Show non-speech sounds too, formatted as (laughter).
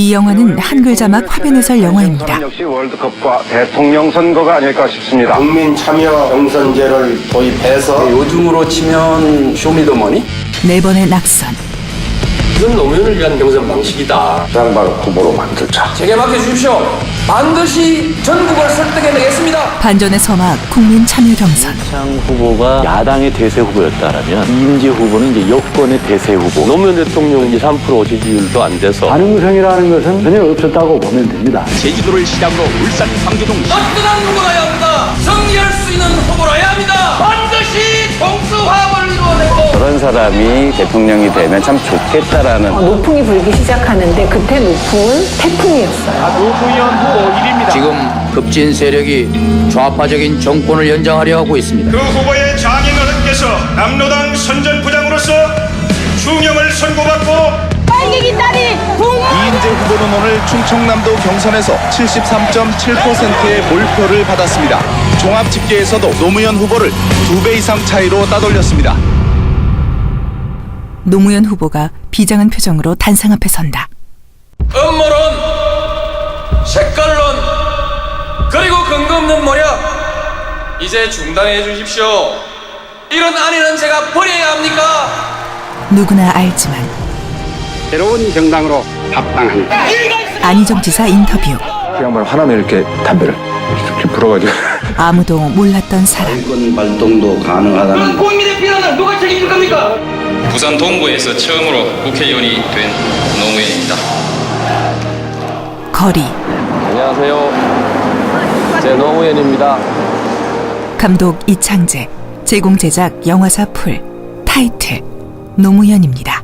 이 영화는 한글 자막 화면 해설 영화입니다. 역시 월드컵과 대통령 선거가 아닐까 싶습니다. 국민 참여 경선제를 도입해서 요즘으로 치면 쇼미더머니? 네 번의 낙선, 이건 노무현을 위한 경선 방식이다. 장발 후보로 만들자. 제게 맡겨주십시오. 반드시 전국을 설득해내겠습니다. 반전의 서막 국민 참여 경선, 창 후보가 야당의 대세 후보였다라면 이인재 후보는 이제 여권의 대세 후보. 노무현 대통령 이제 3% 지지율도 안 돼서 가능성이라는 것은 전혀 없었다고 보면 됩니다. 제주도를 시작으로 울산, 광주동 든든한 후보라야 합니다. 승리할 수 있는 후보라야 합니다. 반드시 동수화합을 이루어내고 그런 사람이 대통령이 되면 참 좋겠다라는 노풍이 불기 시작하는데 그때 노풍은 태풍이었어요. 지금 급진 세력이 좌파적인 정권을 연장하려 하고 있습니다. 그 후보의 장인 어른께서 남로당 선전부장으로서 중형을 선고받고 이인재 후보는 오늘 충청남도 경선에서 73.7%의 몰표를 받았습니다. 종합 집계에서도 노무현 후보를 두 배 이상 차이로 따돌렸습니다. 노무현 후보가 비장한 표정으로 단상 앞에 선다. 근거 없는 모략 이제 중단해 주십시오. 이런 아내는 제가 버려야 합니까? 누구나 알지만 새로운 정당으로 합당합니다. 안희정 지사 인터뷰, 그 양반 화나면 이렇게 담배를 이렇게 불어가지고. (laughs) 아무도 몰랐던 사람, 정권 발동도 가능하다는 국민의 비난을 누가 책임질 겁니까? 부산 동구에서 처음으로 국회의원이 된 노무현입니다. 거리, 안녕하세요. 제 노무현입니다. 감독 이창재, 제공 제작 영화사 풀, 타이틀 노무현입니다.